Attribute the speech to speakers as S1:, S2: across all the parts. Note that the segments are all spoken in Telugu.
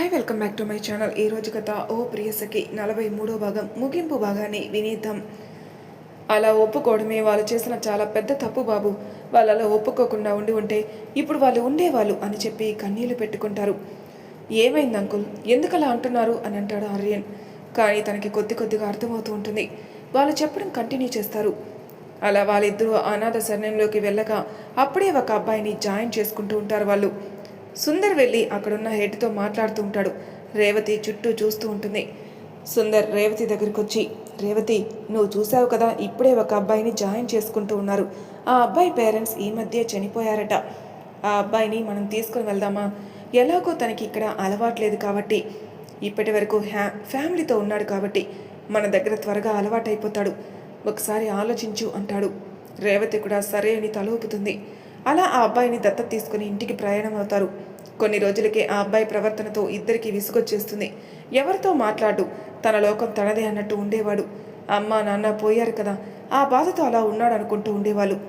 S1: Hi welcome back to my channel ఈ రోజు కథ ఓ ప్రియసకి నలభై మూడో భాగం ముగింపు భాగాన్ని వినీద్దాం. అలా ఒప్పుకోవడమే వాళ్ళు చేసిన చాలా పెద్ద తప్పు బాబు. వాళ్ళు అలా ఒప్పుకోకుండా ఉండి ఉంటే ఇప్పుడు వాళ్ళు ఉండేవాళ్ళు అని చెప్పి కన్నీళ్ళు పెట్టుకుంటారు. ఏమైంది అంకుల్? ఎందుకు అలా అంటున్నారు? అని అంటాడు ఆర్యన్. కానీ తనకి కొద్ది కొద్దిగా అర్థమవుతూ ఉంటుంది. వాళ్ళు చెప్పడం కంటిన్యూ చేస్తారు. అలా వాళ్ళిద్దరూ అనాథ శరణ్యంలోకి వెళ్ళక అప్పుడే ఒక అబ్బాయిని జాయిన్ చేసుకుంటూ ఉంటారు వాళ్ళు. సుందర్ వెళ్ళి అక్కడున్న హెడ్తో మాట్లాడుతూ ఉంటాడు. రేవతి చుట్టూ చూస్తూ ఉంటుంది. సుందర్ రేవతి దగ్గరికి వచ్చి రేవతి నువ్వు చూసావు కదా ఇప్పుడే ఒక అబ్బాయిని జాయిన్ చేసుకుంటూ ఉన్నారు. ఆ అబ్బాయి పేరెంట్స్ ఈ మధ్య చనిపోయారట. ఆ అబ్బాయిని మనం తీసుకుని వెళ్దామా? ఎలాగో తనకి ఇక్కడ అలవాట్లేదు కాబట్టి. ఇప్పటి వరకు హ్యా ఫ్యామిలీతో ఉన్నాడు కాబట్టి మన దగ్గర త్వరగా అలవాటైపోతాడు. ఒకసారి ఆలోచించు అంటాడు. రేవతి కూడా సరే అని తలూపుతుంది. అలా ఆ అబ్బాయిని దత్తత తీసుకుని ఇంటికి ప్రయాణం అవుతారు కొన్ని రోజులకే ఆ అబ్బాయి ప్రవర్తనతో ఇద్దరికి విసుగొచ్చేస్తుంది. ఎవరితో మాట్లాడు? తన లోకం తనదే అన్నట్టు ఉండేవాడు. అమ్మ నాన్న పోయారు కదా. ఆ బాధతో అలా ఉన్నాడు అనుకుంటూ ఉండేవాళ్ళు.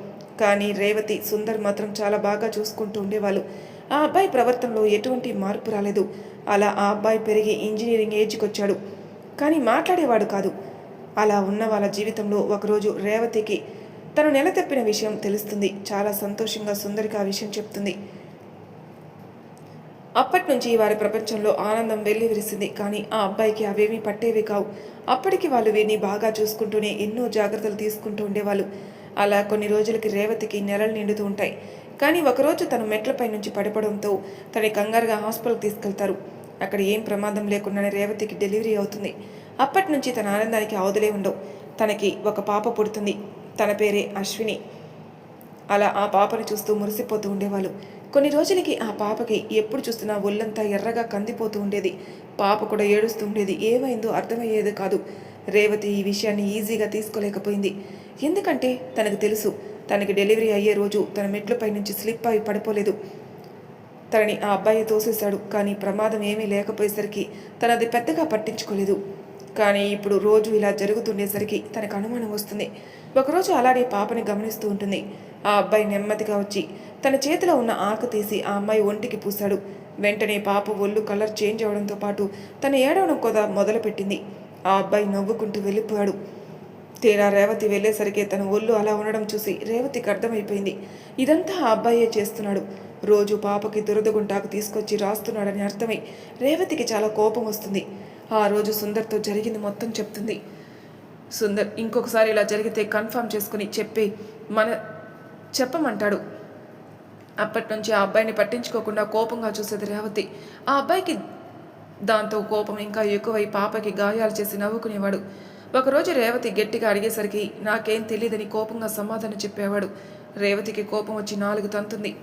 S1: కానీ రేవతి సుందర్ మాత్రం చాలా బాగా చూసుకుంటూ ఉండేవాళ్ళు. ఆ అబ్బాయి ప్రవర్తనలో ఎటువంటి మార్పు రాలేదు. అలా ఆ అబ్బాయి పెరిగి ఇంజనీరింగ్ ఏజ్కి వచ్చాడు కానీ మాట్లాడేవాడు కాదు. అలా ఉన్న వాళ్ళ జీవితంలో ఒకరోజు రేవతికి తను నెల తప్పిన విషయం తెలుస్తుంది. చాలా సంతోషంగా సుందరికి ఆ విషయం చెప్తుంది. అప్పటి నుంచి వారి ప్రపంచంలో ఆనందం వెళ్ళి విరిసింది. కానీ ఆ అబ్బాయికి అవేమీ పట్టేవి కావు. అప్పటికి వాళ్ళు వీరిని బాగా చూసుకుంటూనే ఎన్నో జాగ్రత్తలు తీసుకుంటూ ఉండేవాళ్ళు. అలా కొన్ని రోజులకి రేవతికి నెలలు నిండుతూ ఉంటాయి. కానీ ఒకరోజు తను మెట్లపై నుంచి పడిపోవడంతో తన కంగారుగా హాస్పిటల్కి తీసుకెళ్తారు. అక్కడ ఏం ప్రమాదం లేకుండానే రేవతికి డెలివరీ అవుతుంది. అప్పటి నుంచి తన ఆనందానికి అవధులే ఉండవు. తనకి ఒక పాప పుడుతుంది. తన పేరే అశ్విని. అలా ఆ పాపని చూస్తూ మురిసిపోతూ ఉండేవాళ్ళు. కొన్ని రోజులకి ఆ పాపకి ఎప్పుడు చూస్తున్నా ఒళ్ళంతా ఎర్రగా కందిపోతూ ఉండేది. పాప కూడా ఏడుస్తూ ఉండేది. ఏమైందో అర్థమయ్యేది కాదు. రేవతి ఈ విషయాన్ని ఈజీగా తీసుకోలేకపోయింది. ఎందుకంటే తనకు తెలుసు తనకి డెలివరీ అయ్యే రోజు తన మెట్లపై నుంచి స్లిప్ అయి పడిపోలేదు. తనని ఆ అబ్బాయి తోసేశాడు కానీ ప్రమాదం ఏమీ లేకపోయేసరికి తనది పెద్దగా పట్టించుకోలేదు. కానీ ఇప్పుడు రోజు ఇలా జరుగుతుండేసరికి తనకు అనుమానం వస్తుంది. ఒకరోజు అలాడి పాపని గమనిస్తూ ఉంటుంది. ఆ అబ్బాయి నెమ్మదిగా వచ్చి తన చేతిలో ఉన్న ఆకు తీసి ఆ అమ్మాయి ఒంటికి పూశాడు. వెంటనే పాప ఒళ్ళు కలర్ చేంజ్ అవడంతో పాటు తన ఏడవడం కూడా మొదలుపెట్టింది. ఆ అబ్బాయి నవ్వుకుంటూ వెళ్ళిపోయాడు. తీరా రేవతి వెళ్ళేసరికి తన ఒళ్ళు అలా ఉండడం చూసి రేవతికి అర్థమైపోయింది. ఇదంతా ఆ అబ్బాయే చేస్తున్నాడు. రోజు పాపకి దురదగుంటాకు తీసుకొచ్చి రాస్తున్నాడని అర్థమై రేవతికి చాలా కోపం వస్తుంది. ఆ రోజు సుందర్తో జరిగింది మొత్తం చెప్తుంది. సుందర్ ఇంకొకసారి ఇలా జరిగితే కన్ఫర్మ్ చేసుకుని చెప్పి మన చెప్పమంటాడు. అప్పటి నుంచి ఆ అబ్బాయిని పట్టించుకోకుండా కోపంగా చూసేది రేవతి. ఆ అబ్బాయికి దాంతో కోపం ఇంకా ఎక్కువై పాపకి గాయాలు చేసి నవ్వుకునేవాడు. ఒకరోజు రేవతి గట్టిగా అడిగేసరికి నాకేం తెలియదని కోపంగా సమాధానం చెప్పేవాడు. రేవతికి కోపం వచ్చి నాలుగు తంతుంది.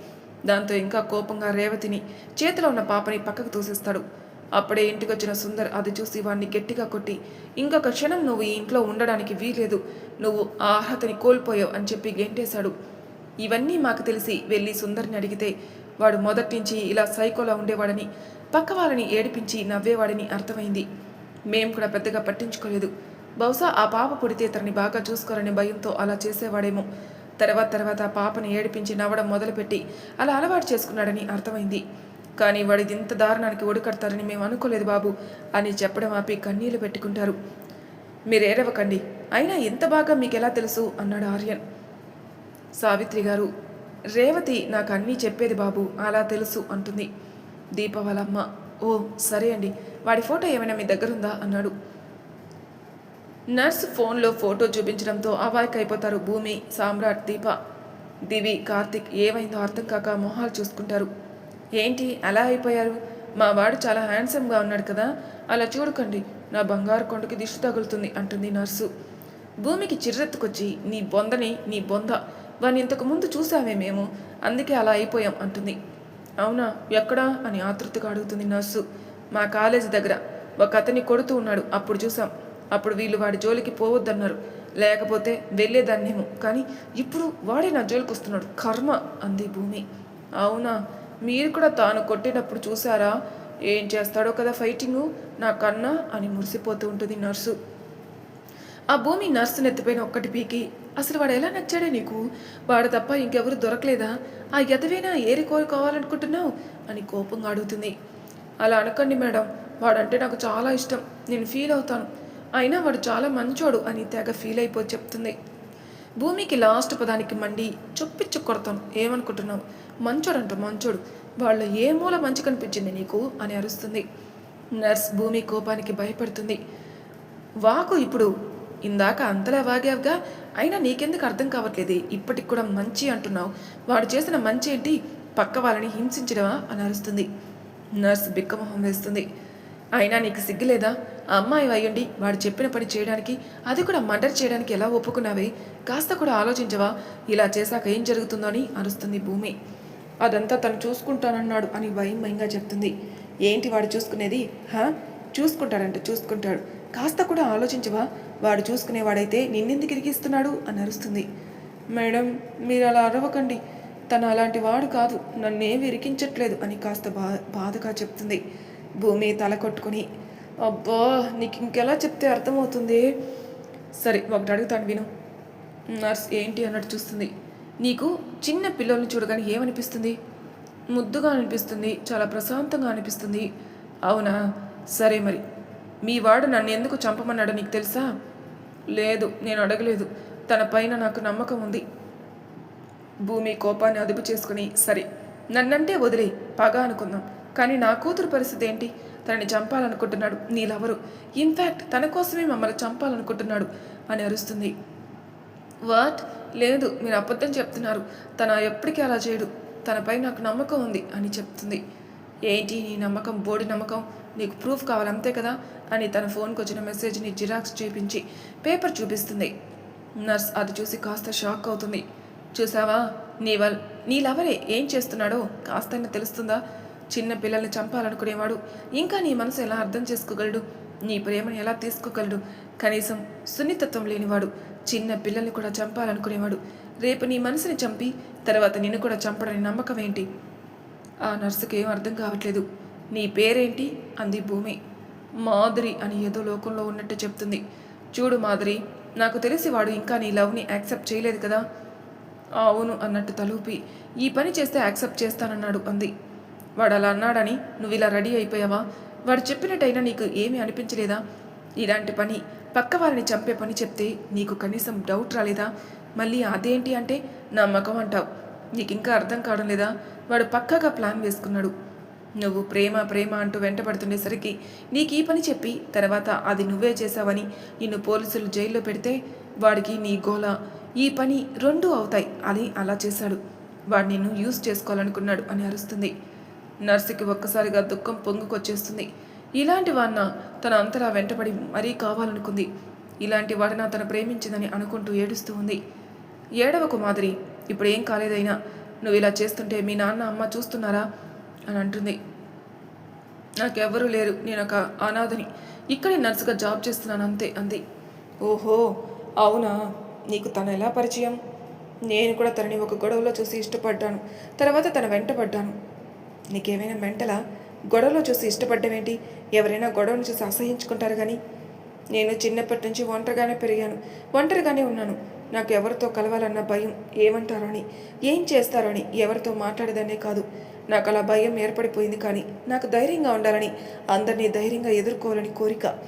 S1: దాంతో ఇంకా కోపంగా రేవతిని చేతిలో ఉన్న పాపని పక్కకు తోసేస్తాడు. అప్పుడే ఇంటికి వచ్చిన సుందర్ అది చూసి వాడిని గట్టిగా కొట్టి ఇంకొక క్షణం నువ్వు ఈ ఇంట్లో ఉండడానికి వీలేదు నువ్వు ఆ అర్హతని కోల్పోయావు అని చెప్పి గెంటేశాడు. ఇవన్నీ మాకు తెలిసి వెళ్ళి సుందర్ని అడిగితే వాడు మొదటి నుంచి ఇలా సైకోలా ఉండేవాడని పక్క వాళ్ళని ఏడిపించి నవ్వేవాడని అర్థమైంది. మేం కూడా పెద్దగా పట్టించుకోలేదు. బహుశా ఆ పాప పుడితే తనని బాగా చూసుకోరనే భయంతో అలా చేసేవాడేమో. తర్వాత తర్వాత పాపని ఏడిపించి నవ్వడం మొదలుపెట్టి అలా అలవాటు చేసుకున్నాడని అర్థమైంది. కానీ వాడిది ఇంత దారుణానికి ఓడికడతారని మేము అనుకోలేదు బాబు అని చెప్పడం ఆపి కన్నీళ్ళు పెట్టుకుంటారు. మీరు అయినా ఇంత బాగా మీకు ఎలా తెలుసు? అన్నాడు ఆర్యన్. సావిత్రి గారు రేవతి నాకు అన్నీ చెప్పేది బాబు అలా తెలుసు అంటుంది. దీప వాళ్ళమ్మ ఓ సరే అండి వాడి ఫోటో ఏమైనా మీ దగ్గరుందా? అన్నాడు. నర్స్ ఫోన్లో ఫోటో చూపించడంతో అవాయిక్ అయిపోతారు భూమి సామ్రాట్ దీప. దివి కార్తిక్ ఏమైందో అర్థం కాక మొహాలు చూసుకుంటారు. ఏంటి అలా అయిపోయారు? మా వాడు చాలా హ్యాండ్సమ్గా ఉన్నాడు కదా అలా చూడకండి. నా బంగారు కొండకి దిష్టి తగులుతుంది అంటుంది నర్సు. భూమికి చిర్రెత్తుకొచ్చి నీ బొందని నీ బొంద. వాడిని ఇంతకు ముందు చూసామే మేము అందుకే అలా అయిపోయాం అంటుంది. అవునా? ఎక్కడా? అని ఆతృతగా అడుగుతుంది నర్సు. మా కాలేజీ దగ్గర. ఒక అతని కొడుతూ ఉన్నాడు. అప్పుడు చూసాం అప్పుడు వీళ్ళు వాడి జోలికి పోవద్దన్నారు. లేకపోతే వెళ్ళేదాన్నేమో. కానీ ఇప్పుడు వాడే నా జోలికి వస్తున్నాడు కర్మ! అంది భూమి. అవునా? మీరు కూడా తాను కొట్టేటప్పుడు చూసారా ఏం చేస్తాడో కదా ఫైటింగు. నా కన్నా అని మురిసిపోతూ ఉంటుంది నర్సు. ఆ భూమి నర్సు నెత్తిపోయిన ఒక్కటి పీకి. అసలు వాడు ఎలా నచ్చాడే నీకు? వాడు తప్ప ఇంకెవరు దొరకలేదా? ఆ ఎదవేనా ఏరి కోరుకోవాలనుకుంటున్నావు అని కోపంగా అడుగుతుంది. అలా అనకండి మేడం. వాడంటే నాకు చాలా ఇష్టం. నేను ఫీల్ అవుతాను. అయినా వాడు చాలా మంచోడు అని తెగ ఫీల్ అయిపోయి చెప్తుంది. భూమికి లాస్ట్ పదానికి మండి. చొప్పిచ్చు కొడతాను. ఏమనుకుంటున్నావు? మంచోడు అంట మంచోడు. వాళ్ళు ఏ మూల మంచి కనిపించింది నీకు అని అరుస్తుంది. నర్స్ భూమి కోపానికి భయపడుతుంది. వాకు ఇప్పుడు ఇందాక అంతలా వాగావుగా అయినా నీకెందుకు అర్థం కావట్లేదు? ఇప్పటికి కూడా మంచి అంటున్నావు. వాడు చేసిన మంచి ఏంటి? పక్క వాళ్ళని హింసించడమా? అని అరుస్తుంది. నర్స్ బిక్కమొహం వేస్తుంది. అయినా నీకు సిగ్గులేదా అమ్మాయి అయ్యుండి వాడు చెప్పిన పని చేయడానికి అది కూడా మర్డర్ చేయడానికి ఎలా ఒప్పుకున్నావే? కాస్త కూడా ఆలోచించవా? ఇలా చేశాక ఏం జరుగుతుందో అని అరుస్తుంది భూమి. అదంతా తను చూసుకుంటానన్నాడు అని భయం భయంగా చెప్తుంది. ఏంటి వాడు చూసుకునేది? హా? చూసుకుంటాడంటే చూసుకుంటాడు. కాస్త కూడా ఆలోచించవా? వాడు చూసుకునేవాడైతే నిన్నెందుకు ఇరిగిస్తున్నాడు అని అరుస్తుంది. మేడం మీరు అలా అరవకండి. తను అలాంటి వాడు కాదు. నన్నేమి ఇరికించట్లేదు అని కాస్త బా బాధగా చెప్తుంది. భూమి తల కొట్టుకుని అబ్బా నీకు ఇంకెలా చెప్తే అర్థమవుతుంది? సరే ఒకటి అడుగుతాను విను. నర్స్ ఏంటి అన్నట్టు చూస్తుంది. నీకు చిన్న పిల్లల్ని చూడగానే ఏమనిపిస్తుంది? ముద్దుగా అనిపిస్తుంది చాలా ప్రశాంతంగా అనిపిస్తుంది. అవునా? సరే మరి. మీ వాడు నన్ను ఎందుకు చంపమన్నాడో నీకు తెలుసా? లేదు నేను అడగలేదు. తన పైన నాకు నమ్మకం ఉంది. భూమి కోపాన్ని అదుపు చేసుకుని సరే. నన్నంటే వదిలే పగ అనుకుందాం. కానీ నా కూతురు పరిస్థితి ఏంటి? తనని చంపాలనుకుంటున్నాడు నీలెవరు ఇన్ఫ్యాక్ట్ తన కోసమే మమ్మల్ని చంపాలనుకుంటున్నాడు అని అరుస్తుంది. వాట్ లేదు మీరు అబద్ధం చెప్తున్నారు. తన ఎప్పటికీ అలా చేయడు. తనపై నాకు నమ్మకం ఉంది అని చెప్తుంది. ఏంటి నీ నమ్మకం? బోడి నమ్మకం? నీకు ప్రూఫ్ కావాలి అంతే కదా? అని తన ఫోన్కి వచ్చిన మెసేజ్ని జిరాక్స్ చేపించి పేపర్ చూపిస్తుంది. నర్స్ అది చూసి కాస్త షాక్ అవుతుంది. చూసావా? నీ వల్ నీ లవరే ఏం చేస్తున్నాడో కాస్తైనా తెలుస్తుందా? చిన్న పిల్లల్ని చంపాలనుకునేవాడు. ఇంకా నీ మనసు ఎలా అర్థం చేసుకోగలడు? నీ ప్రేమను ఎలా తీసుకోగలడు? కనీసం సున్నితత్వం లేనివాడు చిన్న పిల్లల్ని కూడా చంపాలనుకునేవాడు. రేపు నీ మనసుని చంపి తర్వాత నిన్ను కూడా చంపడని నమ్మకం ఏంటి? ఆ నర్సుకి ఏం అర్థం కావట్లేదు. నీ పేరేంటి? అంది భూమి. మాధురి అని ఏదో లోకంలో ఉన్నట్టు చెప్తుంది. చూడు మాధురి నాకు తెలిసి వాడు ఇంకా నీ లవ్ని యాక్సెప్ట్ చేయలేదు కదా? అవును అన్నట్టు తలూపి. ఈ పని చేస్తే యాక్సెప్ట్ చేస్తానన్నాడు అంది. వాడు అలా అన్నాడని నువ్వు ఇలా రెడీ అయిపోయావా? వాడు చెప్పినట్టయినా నీకు ఏమీ అనిపించలేదా? ఇలాంటి పని పక్క వారిని చంపే పని చెప్తే నీకు కనీసం డౌట్ రాలేదా? మళ్ళీ అదేంటి అంటే నమ్మకం అంటావు. నీకు ఇంకా అర్థం కావడం లేదా? వాడు పక్కగా ప్లాన్ వేసుకున్నాడు. నువ్వు ప్రేమ ప్రేమ అంటూ వెంటబడుతుండేసరికి నీకు ఈ పని చెప్పి తర్వాత అది నువ్వే చేశావని నిన్ను పోలీసులు జైల్లో పెడితే వాడికి నీ గోల. ఈ పని రెండూ అవుతాయి. అని అలా చేశాడు. వాడు నిన్ను యూజ్ చేసుకోవాలనుకున్నాడు అని అరుస్తుంది. నర్సుకి ఒక్కసారిగా దుఃఖం పొంగుకొచ్చేస్తుంది. ఇలాంటి వాడిన తన అంతలా వెంటబడి మరీ కావాలనుకుంది. ఇలాంటి వాడిన తను ప్రేమించిందని అనుకుంటూ ఏడుస్తూ ఉంది. ఏడవకు మాదిరి ఇప్పుడు ఏం కాలేదైనా నువ్వు ఇలా చేస్తుంటే మీ నాన్న అమ్మ చూస్తున్నారా? అని అంటుంది. నాకెవ్వరూ లేరు నేను ఒక అనాథని. ఇక్కడే నర్సుగా జాబ్ చేస్తున్నాను అంతే అంది. ఓహో అవునా? నీకు తను ఎలా పరిచయం? నేను కూడా తనని ఒక గొడవలో చూసి ఇష్టపడ్డాను. తర్వాత తన వెంటపడ్డాను నీకేమైనా మెంటలా? గొడవలో చూసి ఇష్టపడ్డమేంటి ఎవరైనా గొడవను చూసి అసహించుకుంటారు కానీ నేను చిన్నప్పటి నుంచి ఒంటరిగానే పెరిగాను. ఒంటరిగానే ఉన్నాను. నాకు ఎవరితో కలవాలన్న భయం ఏమంటారో అని ఏం చేస్తారో అని ఎవరితో మాట్లాడేదనే కాదు. నాకు అలా భయం ఏర్పడిపోయింది కానీ నాకు ధైర్యంగా ఉండాలని అందరినీ ధైర్యంగా ఎదుర్కోవాలని కోరిక.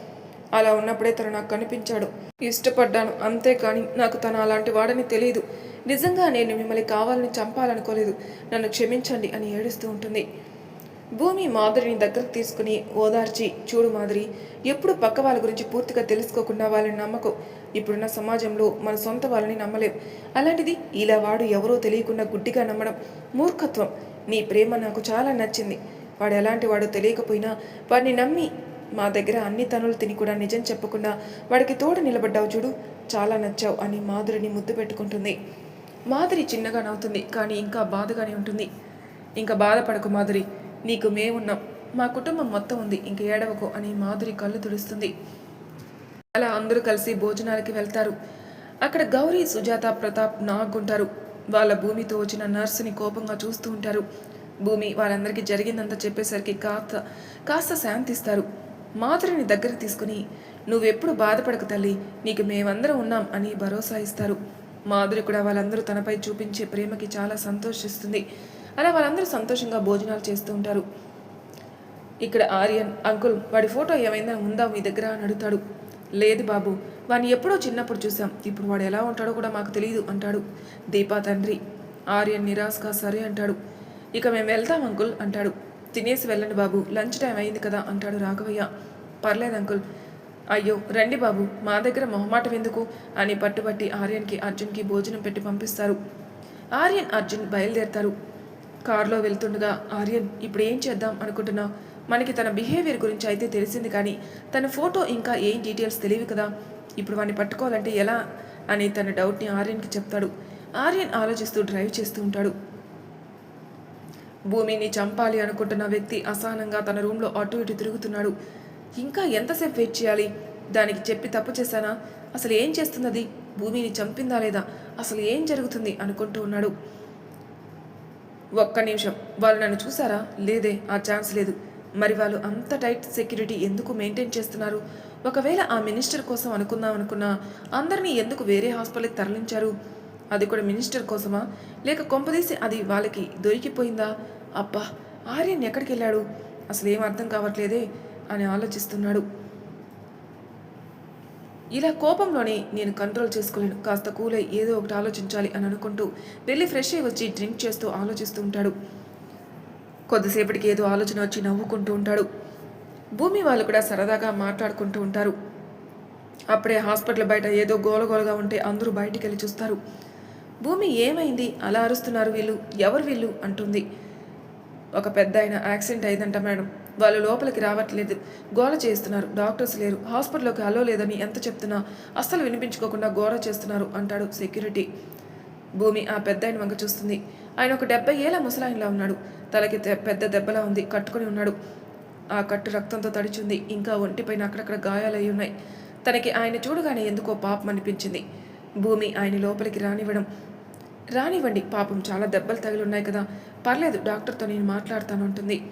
S1: అలా ఉన్నప్పుడే తను నాకు కనిపించాడు. ఇష్టపడ్డాను అంతేకాని నాకు తను అలాంటి వాడని తెలియదు. నిజంగా నేను మిమ్మల్ని కావాలని చంపాలనుకోలేదు. నన్ను క్షమించండి అని ఏడుస్తూ ఉంటుంది. భూమి మాధురిని దగ్గరకు తీసుకుని ఓదార్చి చూడు మాధురి ఎప్పుడు పక్క వాళ్ళ గురించి పూర్తిగా తెలుసుకోకుండా వాళ్ళని నమ్మకం. ఇప్పుడున్న సమాజంలో మన సొంత వాళ్ళని నమ్మలేం. అలాంటిది ఇలా వాడు ఎవరో తెలియకుండా గుడ్డిగా నమ్మడం మూర్ఖత్వం. నీ ప్రేమ నాకు చాలా నచ్చింది. వాడు ఎలాంటి వాడో తెలియకపోయినా వాడిని నమ్మి మా దగ్గర అన్ని తనులు తిని కూడా నిజం చెప్పకుండా వాడికి తోడు నిలబడ్డావు చూడు చాలా నచ్చావు అని మాధురిని ముద్దు పెట్టుకుంటుంది. మాధురి చిన్నగా నవ్వుతుంది కానీ ఇంకా బాధగానే ఉంటుంది. ఇంకా బాధపడకు మాధురి. నీకు మేమున్నాం. మా కుటుంబం మొత్తం ఉంది. ఇంక ఏడవకు అని మాధురి కళ్ళు తుడుస్తుంది. అలా అందరూ కలిసి భోజనాలకి వెళ్తారు. అక్కడ గౌరీ సుజాత ప్రతాప్ నాగుంటారు వాళ్ళ భూమితో వచ్చిన నర్సుని కోపంగా చూస్తూ ఉంటారు. భూమి వాళ్ళందరికీ జరిగిందంతా చెప్పేసరికి కాస్త కాస్త శాంతిస్తారు. మాధురిని దగ్గర తీసుకుని నువ్వెప్పుడు బాధపడక తల్లి. నీకు మేమందరం ఉన్నాం అని భరోసా ఇస్తారు. మాధురి కూడా వాళ్ళందరూ తనపై చూపించే ప్రేమకి చాలా సంతోషిస్తుంది. అలా వాళ్ళందరూ సంతోషంగా భోజనాలు చేస్తూ ఉంటారు. ఇక్కడ ఆర్యన్ అంకుల్ వాడి ఫోటో ఏమైనా ఉందా మీ దగ్గర అని అడుగుతాడు. లేదు బాబు వాడిని ఎప్పుడో చిన్నప్పుడు చూసాం ఇప్పుడు వాడు ఎలా ఉంటాడో కూడా మాకు తెలియదు అంటాడు. దీపా తండ్రి ఆర్యన్ నిరాశగా సరే అంటాడు. ఇక మేము వెళ్తాం అంకుల్ అంటాడు. తినేసి వెళ్ళండి బాబు లంచ్ టైం అయింది కదా అంటాడు రాఘవయ్య. పర్లేదు అంకుల్. అయ్యో రండి బాబు మా దగ్గర మొహమాటం ఎందుకు? అని పట్టుబట్టి ఆర్యన్కి అర్జున్కి భోజనం పెట్టి పంపిస్తారు. ఆర్యన్ అర్జున్ బయలుదేరతారు. కారులో వెళ్తుండగా ఆర్యన్ ఇప్పుడు ఏం చేద్దాం అనుకుంటున్నా మనకి తన బిహేవియర్ గురించి అయితే తెలిసింది కానీ తన ఫోటో ఇంకా ఏం డీటెయిల్స్ తెలియవు కదా? ఇప్పుడు వాడిని పట్టుకోవాలంటే ఎలా? అని తన డౌట్ని ఆర్యన్కి చెప్తాడు. ఆర్యన్ ఆలోచిస్తూ డ్రైవ్ చేస్తూ ఉంటాడు. భూమిని చంపాలి అనుకుంటున్న వ్యక్తి అసహనంగా తన రూమ్లో అటు ఇటు తిరుగుతున్నాడు. ఇంకా ఎంతసేపు వెయిట్ చేయాలి? దానికి చెప్పి తప్పు చేశానా? అసలు ఏం చేస్తున్నది? భూమిని చంపిందా లేదా? అసలు ఏం జరుగుతుంది? అనుకుంటూ ఉన్నాడు. ఒక్క నిమిషం. వాళ్ళు నన్ను చూసారా? లేదే ఆ ఛాన్స్ లేదు. మరి వాళ్ళు అంత టైట్ సెక్యూరిటీ ఎందుకు మెయింటైన్ చేస్తున్నారు? ఒకవేళ ఆ మినిస్టర్ కోసం అనుకుందాం అనుకున్నా అందరినీ ఎందుకు వేరే హాస్పిటల్కి తరలించారు? అది కూడా మినిస్టర్ కోసమా? లేక కొంపదీసి అది వాళ్ళకి దొరికిపోయిందా? అబ్బా ఆర్యన్ ఎక్కడికి వెళ్ళాడు అసలు ఏం అర్థం కావట్లేదే అని ఆలోచిస్తున్నాడు. ఇలా కోపంలోనే నేను కంట్రోల్ చేసుకోలేను. కాస్త కూలై ఏదో ఒకటి ఆలోచించాలి అని అనుకుంటూ వెళ్ళి ఫ్రెష్ అయ్యి వచ్చి డ్రింక్ చేస్తూ ఆలోచిస్తూ ఉంటాడు. కొద్దిసేపటికి ఏదో ఆలోచన వచ్చి నవ్వుకుంటూ ఉంటాడు. భూమి వాళ్ళు కూడా సరదాగా మాట్లాడుకుంటూ ఉంటారు. అప్పుడే హాస్పిటల్ బయట ఏదో గోలగోలగా ఉంటే అందరూ బయటికి వెళ్ళి చూస్తారు. భూమి ఏమైంది? అలా అరుస్తున్నారు వీళ్ళు. ఎవరు వీళ్ళు? అంటుంది. ఒక పెద్ద ఆయన యాక్సిడెంట్ అయిందంట మేడం. వాళ్ళు లోపలికి రావట్లేదు. గోల చేస్తున్నారు. డాక్టర్స్ లేరు. హాస్పిటల్లోకి హలో లేదని ఎంత చెప్తున్నా అస్సలు వినిపించుకోకుండా గోల చేస్తున్నారు అంటాడు సెక్యూరిటీ. భూమి ఆ పెద్ద ఆయన వంక చూస్తుంది. ఆయన ఒక డెబ్బై ఏళ్ళ ముసలాయనలా ఉన్నాడు. తలకి పెద్ద దెబ్బలా ఉంది. కట్టుకొని ఉన్నాడు. ఆ కట్టు రక్తంతో తడిచింది. ఇంకా ఒంటిపైన అక్కడక్కడ గాయాలయ్యి ఉన్నాయి. తనకి ఆయన చూడగానే ఎందుకో పాపం అనిపించింది. భూమి ఆయన లోపలికి రానివ్వడం. రానివ్వండి. పాపం చాలా దెబ్బలు తగిలి ఉన్నాయి కదా. పర్లేదు. డాక్టర్తో నేను మాట్లాడతాను అంటుంది.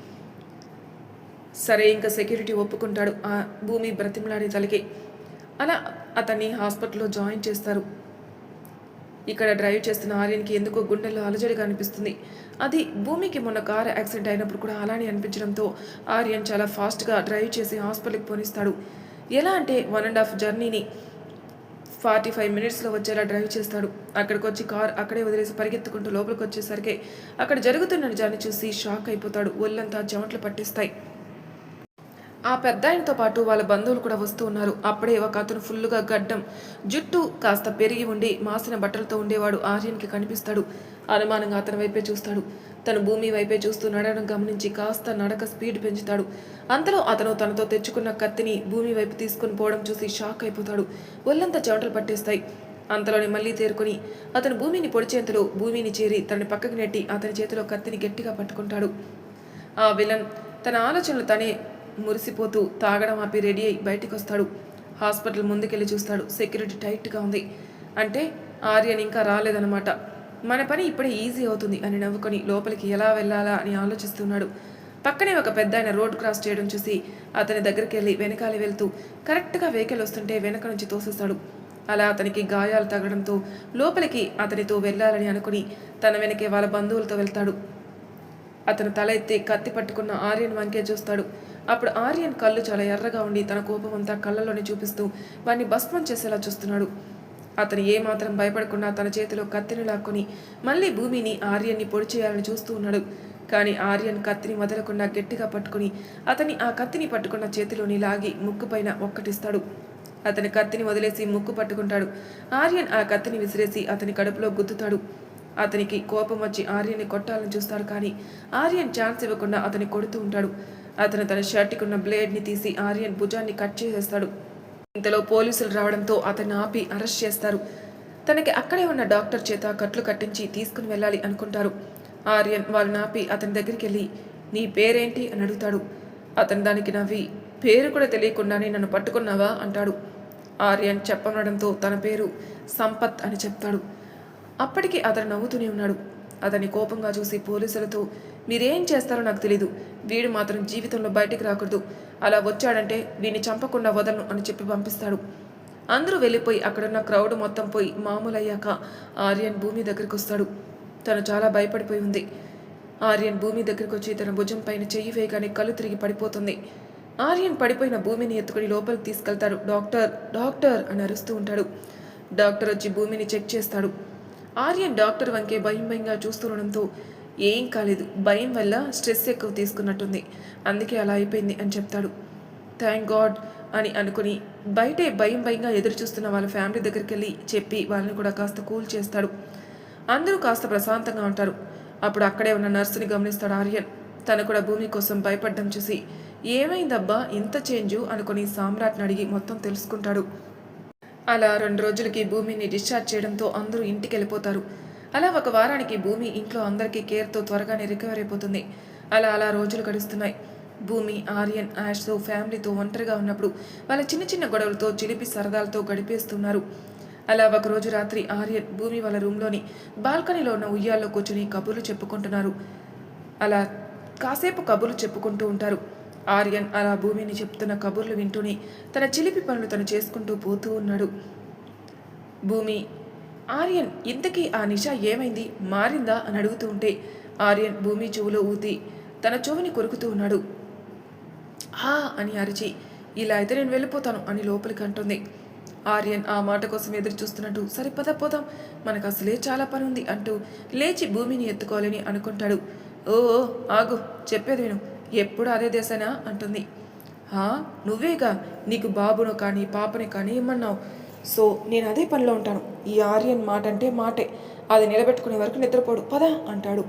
S1: సరే ఇంకా సెక్యూరిటీ ఒప్పుకుంటాడు. ఆ భూమి బ్రతిమలాడే తలకి. అలా అతన్ని హాస్పిటల్లో జాయిన్ చేస్తారు. ఇక్కడ డ్రైవ్ చేస్తున్న ఆర్యన్కి ఎందుకో గుండెల్లో అలజడిగా అనిపిస్తుంది. అది భూమికి మొన్న కారు యాక్సిడెంట్ అయినప్పుడు కూడా అలానే అనిపించడంతో ఆర్యన్ చాలా ఫాస్ట్గా డ్రైవ్ చేసి హాస్పిటల్కి పోనిస్తాడు. ఎలా అంటే వన్ అండ్ హాఫ్ జర్నీని ఫార్టీ ఫైవ్ మినిట్స్లో వచ్చేలా డ్రైవ్ చేస్తాడు. అక్కడికి వచ్చి కార్ అక్కడే వదిలేసి పరిగెత్తుకుంటూ లోపలికి వచ్చేసరికి అక్కడ జరుగుతున్న నిజాన్ని చూసి షాక్ అయిపోతాడు. ఒళ్ళంతా చెమట్లు పట్టిస్తాయి. ఆ పెద్ద ఆయనతో పాటు వాళ్ళ బంధువులు కూడా వస్తూ ఉన్నారు. అప్పుడే ఒక అతను ఫుల్లుగా గడ్డం జుట్టు కాస్త పెరిగి ఉండి మాసిన బట్టలతో ఉండేవాడు ఆర్యన్కి కనిపిస్తాడు. అనుమానంగా అతని వైపే చూస్తాడు. తను భూమి వైపే చూస్తూ నడవడం గమనించి కాస్త నడక స్పీడ్ పెంచుతాడు. అంతలో అతను తనతో తెచ్చుకున్న కత్తిని భూమి వైపు తీసుకుని పోవడం చూసి షాక్ అయిపోతాడు. ఒళ్ళంతా చెమటలు పట్టేస్తాయి. అంతలోనే మళ్ళీ తేరుకొని అతను భూమిని పొడిచేంతలో భూమిని చేరి తనని పక్కకి నెట్టి అతని చేతిలో కత్తిని గట్టిగా పట్టుకుంటాడు. ఆ విలన్ తన ఆలోచనలు తనే మురిసిపోతూ తాగడం ఆపి రెడీ అయి బయటికి వస్తాడు హాస్పిటల్ ముందుకెళ్ళి చూస్తాడు. సెక్యూరిటీ టైట్గా ఉంది. అంటే ఆర్యన్ ఇంకా రాలేదనమాట మన పని ఇప్పుడే ఈజీ అవుతుంది అని నవ్వుకొని లోపలికి ఎలా వెళ్ళాలా అని ఆలోచిస్తున్నాడు. పక్కనే ఒక పెద్ద ఆయన రోడ్ క్రాస్ చేయడం చూసి అతని దగ్గరికి వెళ్ళి వెనకాలి వెళ్తూ కరెక్ట్గా వెహికల్ వస్తుంటే వెనక నుంచి తోసేస్తాడు. అలా అతనికి గాయాలు తగడంతో లోపలికి అతనితో వెళ్ళాలని అనుకుని తన వెనకే వాళ్ళ బంధువులతో వెళ్తాడు. అతను తల ఎత్తి కత్తి పట్టుకున్న ఆర్యన్ వంకే చూస్తాడు. అప్పుడు ఆర్యన్ కళ్ళు చాలా ఎర్రగా ఉండి తన కోపం అంతా కళ్ళలోనే చూపిస్తూ వాడిని భస్మం చేసేలా చూస్తున్నాడు. అతను ఏమాత్రం భయపడకుండా తన చేతిలో కత్తిని లాక్కొని మళ్ళీ భూమిని ఆర్యన్ని పొడి చేయాలని చూస్తూ ఉన్నాడు. కానీ ఆర్యన్ కత్తిని వదలకుండా గట్టిగా పట్టుకుని అతని ఆ కత్తిని పట్టుకున్న చేతిలోని లాగి ముక్కుపైన ఒక్కటిస్తాడు. అతని కత్తిని వదిలేసి ముక్కు పట్టుకుంటాడు. ఆర్యన్ ఆ కత్తిని విసిరేసి అతని కడుపులో గుద్దుతాడు. అతనికి కోపం వచ్చి ఆర్యన్ని కొట్టాలని చూస్తాడు కానీ ఆర్యన్ ఛాన్స్ ఇవ్వకుండా అతని కొడుతూ ఉంటాడు. అతను తన షర్ట్కి ఉన్న బ్లేడ్ని తీసి ఆర్యన్ భుజాన్ని కట్ చేసేస్తాడు. ఇంతలో పోలీసులు రావడంతో అతన్ని ఆపి అరెస్ట్ చేస్తారు. తనకి అక్కడే ఉన్న డాక్టర్ చేత కట్లు కట్టించి తీసుకుని వెళ్ళాలి అనుకుంటారు. ఆర్యన్ వాళ్ళని ఆపి అతని దగ్గరికి వెళ్ళి నీ పేరేంటి? అని అడుగుతాడు. అతను దానికి నవ్వి పేరు కూడా తెలియకుండానే నన్ను పట్టుకున్నావా? అంటాడు. ఆర్యన్ చెప్పనడంతో తన పేరు సంపత్ అని చెప్తాడు. అప్పటికి అతను నవ్వుతూనే ఉన్నాడు. అతన్ని కోపంగా చూసి పోలీసులతో మీరేం చేస్తారో నాకు తెలీదు. వీడు మాత్రం జీవితంలో బయటికి రాకూడదు. అలా వచ్చాడంటే వీడిని చంపకుండా వదలను అని చెప్పి పంపిస్తాడు. అందరూ వెళ్ళిపోయి అక్కడున్న క్రౌడ్ మొత్తం పోయి మామూలు అయ్యాక ఆర్యన్ భూమి దగ్గరికి వస్తాడు. తను చాలా భయపడిపోయి ఉంది. ఆర్యన్ భూమి దగ్గరికి వచ్చి తన భుజం పైన చెయ్యి వేయగానే కళ్ళు తిరిగి పడిపోతుంది. ఆర్యన్ పడిపోయిన భూమిని ఎత్తుకుని లోపలికి తీసుకెళ్తాడు. డాక్టర్ డాక్టర్ అని అరుస్తూ ఉంటాడు. డాక్టర్ వచ్చి భూమిని చెక్ చేస్తాడు. ఆర్యన్ డాక్టర్ వంకే భయం భయంగా చూస్తుండడంతో ఏం కాలేదు భయం వల్ల స్ట్రెస్ ఎక్కువ తీసుకున్నట్టుంది అందుకే అలా అయిపోయింది అని చెప్తాడు. థ్యాంక్ గాడ్ అని అనుకుని బయటే భయం భయంగా ఎదురు చూస్తున్న వాళ్ళ ఫ్యామిలీ దగ్గరికి వెళ్ళి చెప్పి వాళ్ళని కూడా కాస్త కూల్ చేస్తాడు. అందరూ కాస్త ప్రశాంతంగా ఉంటారు. అప్పుడు అక్కడే ఉన్న నర్సుని గమనిస్తాడు ఆర్యన్. తను కూడా భూమి కోసం భయపడ్డం చూసి ఏమైందబ్బా ఇంత చేంజు అనుకుని సామ్రాట్ని అడిగి మొత్తం తెలుసుకుంటాడు. అలా రెండు రోజులకి భూమిని డిశ్చార్జ్ చేయడంతో అందరూ ఇంటికి వెళ్ళిపోతారు. అలా ఒక వారానికి భూమి ఇంట్లో అందరికీ కేర్తో త్వరగానే రికవర్ అయిపోతుంది. అలా అలా రోజులు గడుస్తున్నాయి. భూమి ఆర్యన్ యాష్తో ఫ్యామిలీతో ఒంటరిగా ఉన్నప్పుడు వాళ్ళ చిన్న చిన్న గొడవలతో చిలిపి సరదాలతో గడిపేస్తున్నారు. అలా ఒకరోజు రాత్రి ఆర్యన్ భూమి వాళ్ళ రూమ్లోని బాల్కనీలో ఉన్న ఉయ్యాల్లో కూర్చొని కబుర్లు చెప్పుకుంటున్నారు. అలా కాసేపు కబుర్లు చెప్పుకుంటూ ఉంటారు. ఆర్యన్ అలా భూమిని చెప్తున్న కబుర్లు వింటూనే తన చిలిపి పనులు తను చేసుకుంటూ పోతూ ఉన్నాడు. భూమి ఆర్యన్ ఇంతకీ ఆ నిషా ఏమైంది? మారిందా? అని అడుగుతూ ఉంటే ఆర్యన్ భూమి చెవులో ఊతి తన చెవుని కొరుకుతూ ఉన్నాడు. హా అని అరిచి ఇలా అయితే నేను వెళ్ళిపోతాను అని లోపలికి అంటుంది. ఆర్యన్ ఆ మాట కోసం ఎదురు చూస్తున్నట్టు సరే పద పోదాం మనకు అసలే చాలా పని ఉంది అంటూ లేచి భూమిని ఎత్తుకోవాలని అనుకుంటాడు. ఓ ఓ, ఆగు చెప్పేది విను. ఎప్పుడు అదే దేశనా? అంటుంది. నువ్వేగా? నీకు బాబును కానీ పాపని కానీ ఇమ్మన్నావు సో నేను అదే పనిలో ఉంటాను. ఈ ఆర్యన్ మాట అంటే మాటే. అది నిలబెట్టుకునే వరకు నిద్రపోడు. పద అంటాడు.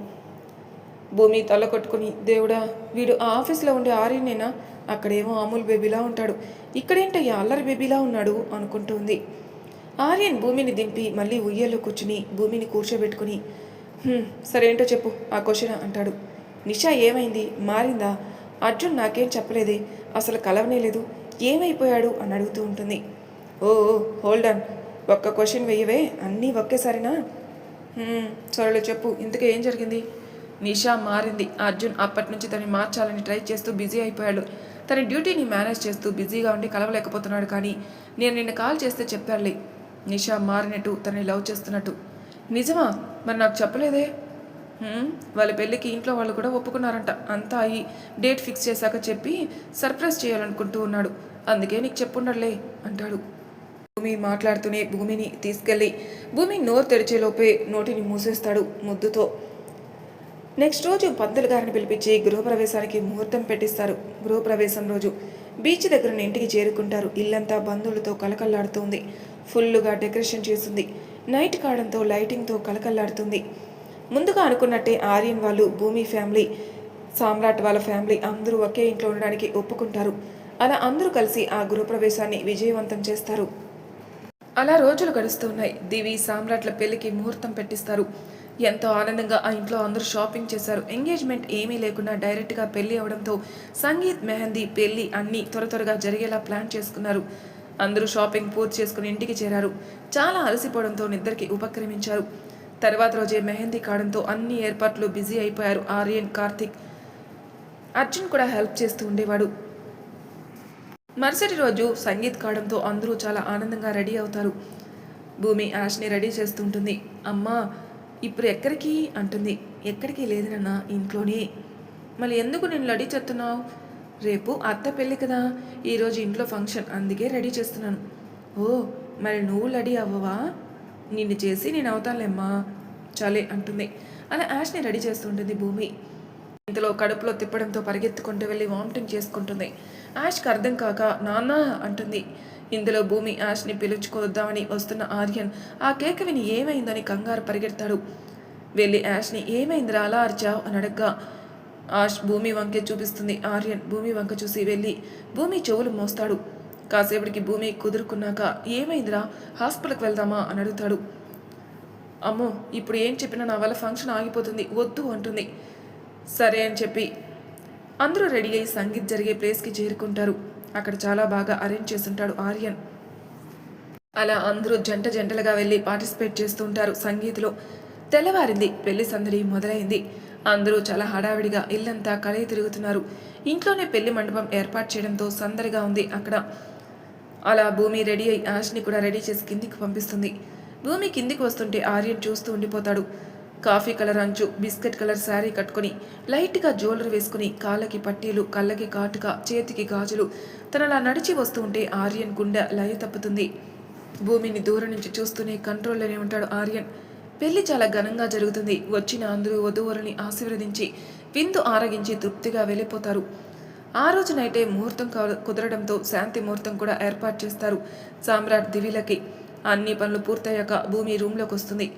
S1: భూమి తల కొట్టుకుని దేవుడా వీడు ఆ ఆఫీస్లో ఉండే ఆర్యనేనా? అక్కడేమో అమూల్ బేబీలా ఉంటాడు. ఇక్కడేంటయ్యా అల్లరి బేబీలా ఉన్నాడు? అనుకుంటుంది ఆర్యన్ భూమిని దింపి మళ్ళీ ఉయ్యల్లో కూర్చుని భూమిని కూర్చోబెట్టుకుని సరే సరేంటో చెప్పు ఆ క్వశ్చన్ అంటాడు. నిషా ఏమైంది? మారిందా? అర్జున్ నాకేం చెప్పలేదే. అసలు కలవనే లేదు. ఏమైపోయాడు? అని అడుగుతూ ఉంటుంది. ఓ హోల్డ్ ఆన్ ఒక్క క్వశ్చన్ వెయ్యవే అన్నీ ఒకేసారినా? సరేలో చెప్పు. ఇంతకే ఏం జరిగింది? నిషా మారింది. అర్జున్ అప్పటి నుంచి తనని మార్చాలని ట్రై చేస్తూ బిజీ అయిపోయాడు. తన డ్యూటీని మేనేజ్ చేస్తూ బిజీగా ఉండి కలవలేకపోతున్నాడు కానీ నేను నిన్న కాల్ చేస్తే చెప్పారులే. నిషా మారినట్టు తనని లవ్ చేస్తున్నట్టు. నిజమా? మరి నాకు చెప్పలేదే? వాళ్ళ పెళ్ళికి ఇంట్లో వాళ్ళు కూడా ఒప్పుకున్నారంట. అంతా అయి డేట్ ఫిక్స్ చేశాక చెప్పి సర్ప్రైజ్ చేయాలనుకుంటూ ఉన్నాడు. అందుకే నీకు చెప్పుండలే అంటాడు. భూమి మాట్లాడుతూనే భూమిని తీసుకెళ్ళి భూమి నోరు తెరిచేలోపే నోటిని మూసేస్తాడు ముద్దుతో. నెక్స్ట్ రోజు పంతులు గారిని పిలిపించి గృహప్రవేశానికి ముహూర్తం పెట్టిస్తారు. గృహప్రవేశం రోజు బీచ్ దగ్గర ఇంటికి చేరుకుంటారు. ఇల్లంతా బంధువులతో కలకల్లాడుతుంది. ఫుల్లుగా డెకరేషన్ చేసింది నైట్ కావడంతో లైటింగ్తో కలకల్లాడుతుంది. ముందుగా అనుకున్నట్టే ఆర్యన్ వాళ్ళు భూమి ఫ్యామిలీ సామ్రాట్ వాళ్ళ ఫ్యామిలీ అందరూ ఒకే ఇంట్లో ఉండడానికి ఒప్పుకుంటారు. అలా అందరూ కలిసి ఆ గృహప్రవేశాన్ని విజయవంతం చేస్తారు. అలా రోజులు గడుస్తున్నాయి. దివి సామ్రాట్ల పెళ్ళికి ముహూర్తం పెట్టిస్తారు. ఎంతో ఆనందంగా ఆ ఇంట్లో అందరూ షాపింగ్ చేశారు. ఎంగేజ్మెంట్ ఏమీ లేకుండా డైరెక్ట్గా పెళ్ళి అవడంతో సంగీత్ మెహందీ పెళ్ళి అన్నీ త్వర త్వరగా జరిగేలా ప్లాన్ చేసుకున్నారు. అందరూ షాపింగ్ పూర్తి చేసుకుని ఇంటికి చేరారు. చాలా అలసిపోవడంతో నిద్రకి ఉపక్రమించారు. తర్వాత రోజే మెహందీ కావడంతో అన్ని ఏర్పాట్లు బిజీ అయిపోయారు ఆర్యన్ కార్తిక్. అర్జున్ కూడా హెల్ప్ చేస్తూ ఉండేవాడు. మరుసటి రోజు సంగీత్ కావడంతో అందరూ చాలా ఆనందంగా రెడీ అవుతారు. భూమి యాష్ని రెడీ చేస్తుంటుంది అమ్మా ఇప్పుడు ఎక్కడికి? అంటుంది. ఎక్కడికి లేదు నాన్న ఇంట్లోనే. మళ్ళీ ఎందుకు నేను రెడీ చేస్తున్నావు? రేపు అత్త పెళ్ళి కదా. ఈరోజు ఇంట్లో ఫంక్షన్ అందుకే రెడీ చేస్తున్నాను. ఓ మరి నువ్వు రెడీ అవ్వవా? నిన్ను చేసి నేను అవుతానులేమ్మా చాలే అంటుంది. అలా యాష్ని రెడీ చేస్తుంటుంది భూమి. ఇంతలో కడుపులో తిప్పడంతో పరిగెత్తుకుంటూ వెళ్ళి వామిటింగ్ చేసుకుంటుంది. యాష్కి అర్థం కాక నాన్న అంటుంది. ఇందులో భూమి యాష్ని పిలుచుకొద్దామని వస్తున్న ఆర్యన్ ఆ కేక విని ఏమైందని కంగారు పరిగెడతాడు. వెళ్ళి యాష్ని ఏమైందిరా అలా అరిచావు? అని అడగ్గా. ఆష్ భూమి వంకే చూపిస్తుంది. ఆర్యన్ భూమి వంక చూసి వెళ్ళి భూమి చెవులు మోస్తాడు. కాసేపటికి భూమి కుదురుకున్నాక ఏమైందిరా? హాస్పిటల్కి వెళ్దామా? అని అడుగుతాడు. అమ్మో ఇప్పుడు ఏం చెప్పినా నా వల్ల ఫంక్షన్ ఆగిపోతుంది వద్దు అంటుంది. సరే అని చెప్పి అందరూ రెడీ అయ్యి సంగీత్ జరిగే ప్లేస్కి చేరుకుంటారు. అక్కడ చాలా బాగా అరేంజ్ చేస్తుంటాడు ఆర్యన్. అలా అందరూ జంట జంటలుగా వెళ్ళి పార్టిసిపేట్ చేస్తుంటారు సంగీత్లో. తెల్లవారింది పెళ్ళి సందడి మొదలైంది. అందరూ చాలా హడావిడిగా ఇల్లంతా కలయి తిరుగుతున్నారు. ఇంట్లోనే పెళ్ళి మండపం ఏర్పాటు చేయడంతో సందడిగా ఉంది అక్కడ. అలా భూమి రెడీ అయి యాష్ని కూడా రెడీ చేసి కిందికి పంపిస్తుంది. భూమి కిందికి వస్తుంటే ఆర్యన్ చూస్తూ ఉండిపోతాడు. కాఫీ కలర్ అంచు బిస్కెట్ కలర్ శారీ కట్టుకొని లైట్గా జ్యువెలరీ వేసుకుని కాళ్ళకి పట్టీలు కళ్ళకి కాటుక చేతికి గాజులు తనలా నడిచి వస్తూ ఉంటే ఆర్యన్ గుండె లయ తప్పుతుంది. భూమిని దూరం నుంచి చూస్తూనే కంట్రోల్లోనే ఉంటాడు ఆర్యన్. పెళ్ళి చాలా ఘనంగా జరుగుతుంది. వచ్చిన అందరూ వధువులని ఆశీర్వదించి విందు ఆరగించి తృప్తిగా వెళ్ళిపోతారు. ఆ రోజు నైటే ముహూర్తం కుదరడంతో శాంతి ముహూర్తం కూడా ఏర్పాటు చేస్తారు సామ్రాట్ దివిలకి. అన్ని పనులు పూర్తయ్యాక భూమి రూమ్లోకి వస్తుంది.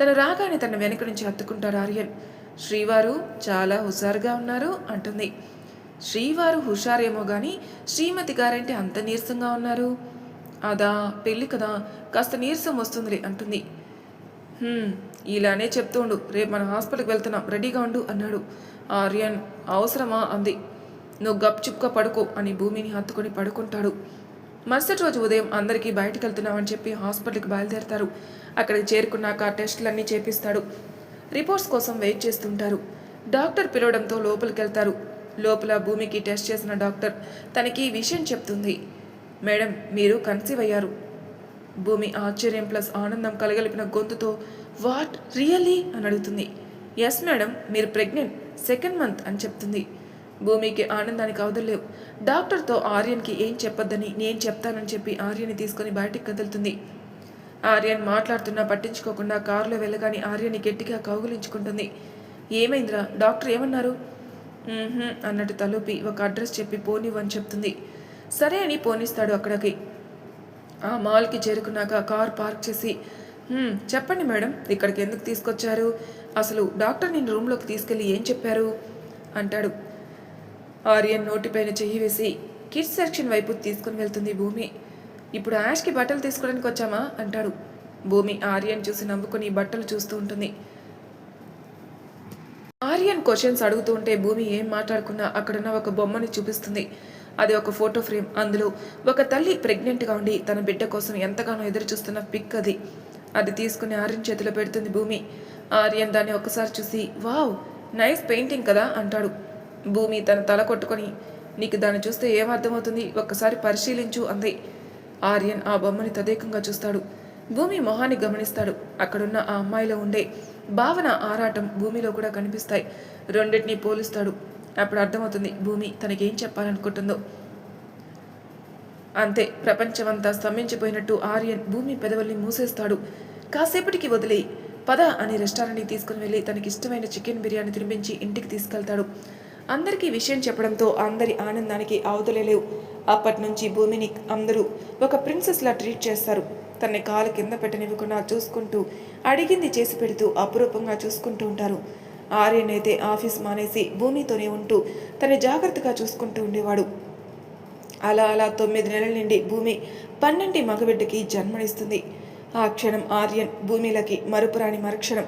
S1: తను రాగానే తన వెనక నుంచి హత్తుకుంటారు ఆర్యన్. శ్రీవారు చాలా హుషారుగా ఉన్నారు అంటుంది. శ్రీవారు హుషారేమో కానీ శ్రీమతి గారంటే అంత నీరసంగా ఉన్నారు. అదా పెళ్ళి కదా కాస్త నీరసం వస్తుందిలే అంటుంది. ఇలానే చెప్తుండు. రేపు మనం హాస్పిటల్కి వెళ్తున్నాం రెడీగా ఉండు అన్నాడు. ఆర్యన్ అవసరమా? అంది. నువ్వు గప్చుప్గా పడుకో అని భూమిని హత్తుకొని పడుకుంటాడు. మరుసటి రోజు ఉదయం అందరికీ బయటకు వెళ్తున్నామని చెప్పి హాస్పిటల్కి బయలుదేరతారు. అక్కడికి చేరుకున్నాక టెస్టులన్నీ చేపిస్తాడు. రిపోర్ట్స్ కోసం వెయిట్ చేస్తుంటారు. డాక్టర్ పిలవడంతో లోపలికి వెళ్తారు లోపల భూమికి టెస్ట్ చేసిన డాక్టర్ తనకి ఈ విషయం చెప్తుంది. మేడం మీరు కన్సీవ్ అయ్యారు. భూమి ఆశ్చర్యం ప్లస్ ఆనందం కలగలిపిన గొంతుతో వాట్? రియల్లీ? అని అడుగుతుంది. ఎస్ మేడం మీరు ప్రెగ్నెంట్ సెకండ్ మంత్ అని చెప్తుంది. భూమికి ఆనందానికి అవదలేవు డాక్టర్తో ఆర్యన్కి ఏం చెప్పొద్దని నేను చెప్తానని చెప్పి ఆర్యన్ని తీసుకొని బయటికి కదులుతుంది. ఆర్యన్ మాట్లాడుతున్నా పట్టించుకోకుండా కారులో వెళ్ళగానే ఆర్యని గట్టిగా కౌగులించుకుంటుంది. ఏమైందిరా? డాక్టర్ ఏమన్నారు? అన్నట్టు తలూపి ఒక అడ్రస్ చెప్పి పోనివ్వని చెప్తుంది. సరే అని పోనిస్తాడు అక్కడికి. ఆ మాల్కి చేరుకున్నాక కార్ పార్క్ చేసి చెప్పండి మేడం ఇక్కడికి ఎందుకు తీసుకొచ్చారు? అసలు డాక్టర్ నేను రూమ్లోకి తీసుకెళ్ళి ఏం చెప్పారు? అంటాడు. ఆర్యన్ నోటిపైన చెయ్యి వేసి కిడ్స్ సెక్షన్ వైపు తీసుకుని వెళ్తుంది భూమి. ఇప్పుడు యాష్కి బట్టలు తీసుకోవడానికి వచ్చామా? అంటాడు. భూమి ఆర్యన్ చూసి నవ్వుకుని బట్టలు చూస్తూ ఉంటుంది. ఆర్యన్ క్వశ్చన్స్ అడుగుతూ ఉంటే భూమి ఏం మాట్లాడుకున్నా అక్కడున్న ఒక బొమ్మని చూపిస్తుంది. అది ఒక ఫోటో ఫ్రేమ్. అందులో ఒక తల్లి ప్రెగ్నెంట్గా ఉండి తన బిడ్డ కోసం ఎంతగానో ఎదురు చూస్తున్న పిక్ అది. అది తీసుకుని ఆర్యన్ చేతిలో పెడుతుంది భూమి. ఆర్యన్ దాన్ని ఒకసారి చూసి వావ్ నైస్ పెయింటింగ్ కదా అంటాడు. భూమి తన తల కొట్టుకొని నీకు దాన్ని చూస్తే ఏం అర్థమవుతుంది ఒక్కసారి పరిశీలించు అంది. ఆర్యన్ ఆ బొమ్మని తదేకంగా చూస్తాడు. భూమి మొహాన్ని గమనిస్తాడు. అక్కడున్న ఆ అమ్మాయిలో ఉండే భావన ఆరాటం భూమిలో కూడా కనిపిస్తాయి. రెండింటినీ పోలుస్తాడు. అప్పుడు అర్థమవుతుంది భూమి తనకేం చెప్పాలనుకుంటుందో. అంతే ప్రపంచమంతా స్తంభించిపోయినట్టు ఆర్యన్ భూమి పెదవుల్ని మూసేస్తాడు. కాసేపటికి వదిలి పద అని రెస్టారెంట్కి తీసుకుని వెళ్ళి తనకిష్టమైన చికెన్ బిర్యానీ తినిపించి ఇంటికి తీసుకెళ్తాడు. అందరికీ విషయం చెప్పడంతో అందరి ఆనందానికి అవతలేలేవు అప్పటి నుంచి భూమిని అందరూ ఒక ప్రిన్సెస్లా ట్రీట్ చేస్తారు. తన కాలు కింద పెట్టనివ్వకుండా చూసుకుంటూ అడిగింది చేసి పెడుతూ అపురూపంగా చూసుకుంటూ ఉంటారు. ఆర్యన్ అయితే ఆఫీస్ మానేసి భూమితోనే ఉంటూ తన జాగ్రత్తగా చూసుకుంటూ ఉండేవాడు. అలా అలా తొమ్మిది నెలల నుండి భూమి పన్నెండు మగబిడ్డకి జన్మనిస్తుంది. ఆ క్షణం ఆర్యన్ భూమిలకి మరుపురాని మరుక్షణం.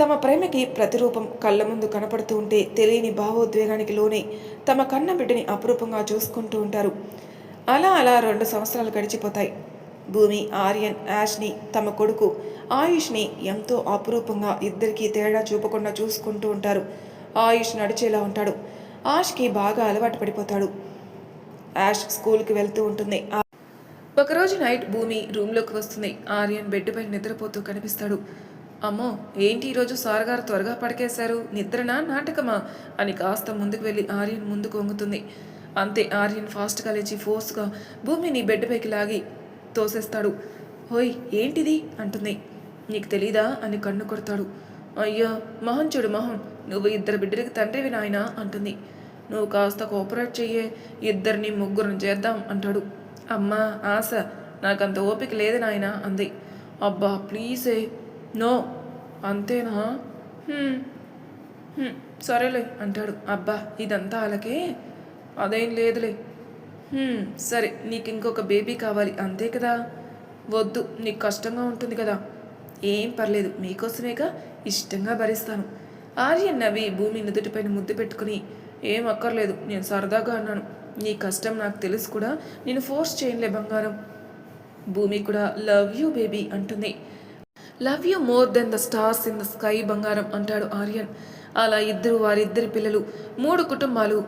S1: తమ ప్రేమకి ప్రతిరూపం కళ్ళ ముందు కనపడుతూ ఉంటే తెలియని భావోద్వేగానికి లోనే తమ కన్న బిడ్డని అపురూపంగా చూసుకుంటూ ఉంటారు. అలా అలా రెండు సంవత్సరాలు గడిచిపోతాయి. భూమి ఆర్యన్ యాష్ని తమ కొడుకు ఆయుష్ని ఎంతో అపురూపంగా ఇద్దరికీ తేడా చూపకుండా చూసుకుంటూ ఉంటారు. ఆయుష్ నడిచేలా ఉంటాడు. ఆష్కి బాగా అలవాటు పడిపోతాడు. యాష్ స్కూల్కి వెళ్తూ ఉంటుంది. ఒకరోజు నైట్ భూమి రూమ్లోకి వస్తుంది. ఆర్యన్ బెడ్ బెడ్పై నిద్రపోతూ కనిపిస్తాడు. అమ్మో ఏంటి ఈరోజు సార్ గారు త్వరగా పడకేశారు? నిద్రనా? నాటకమా? అని కాస్త ముందుకు వెళ్ళి ఆర్యన్ ముందుకు వంగుతుంది అంతే ఆర్యన్ ఫాస్ట్గా లేచి ఫోర్స్గా భూమిని బెడ్పైకి లాగి తోసేస్తాడు. హోయ్ ఏంటిది? అంటుంది. నీకు తెలీదా? అని కన్ను కొడతాడు. అయ్యో మోహన్ చూడు మోహన్ నువ్వు ఇద్దరు బిడ్డలకి తండ్రివి నాయనా? అంటుంది. నువ్వు కాస్త కోఆపరేట్ చెయ్యే ఇద్దరిని ముగ్గురిని చేద్దాం అంటాడు. అమ్మా ఆశ. నాకంత ఓపిక లేదు నాయనా అంది. అబ్బా ప్లీజే. నో అంతేనా? సరేలే అంటాడు. అబ్బా ఇదంతా అలాగే అదేం లేదులే. సరే నీకు ఇంకొక బేబీ కావాలి అంతే కదా? వద్దు నీకు కష్టంగా ఉంటుంది కదా? ఏం పర్లేదు మీకోసమేగా ఇష్టంగా భరిస్తాను. ఆర్యన్ నవి భూమి నుదుటిపైన ముద్దు పెట్టుకుని ఏం అక్కర్లేదు నేను సరదాగా అన్నాను. నీ కష్టం నాకు తెలుసు కూడా నేను ఫోర్స్ చేయనులే బంగారం. భూమి కూడా లవ్ యూ బేబీ అంటుంది. Love you more than the stars in the sky బంగారం అంటాడు ఆర్యన్. అలా ఇద్దరు వారిద్దరి పిల్లలు మూడు కుటుంబాలు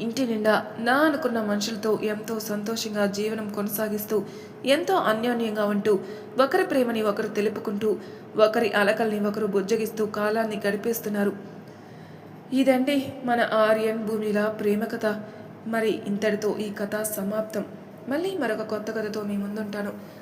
S1: ఇంటి నిండా నా అనుకున్న మనుషులతో ఎంతో సంతోషంగా జీవనం కొనసాగిస్తూ ఎంతో అన్యోన్యంగా ఉంటూ ఒకరి ప్రేమని ఒకరు తెలుపుకుంటూ ఒకరి అలకల్ని ఒకరు బుజ్జగిస్తూ కాలాన్ని గడిపేస్తున్నారు. ఇదండి మన ఆర్యన్ భూమిల ప్రేమ కథ. మరి ఇంతటితో ఈ కథ సమాప్తం. మళ్ళీ మరొక కొత్త కథతో మీ ముందుంటాను.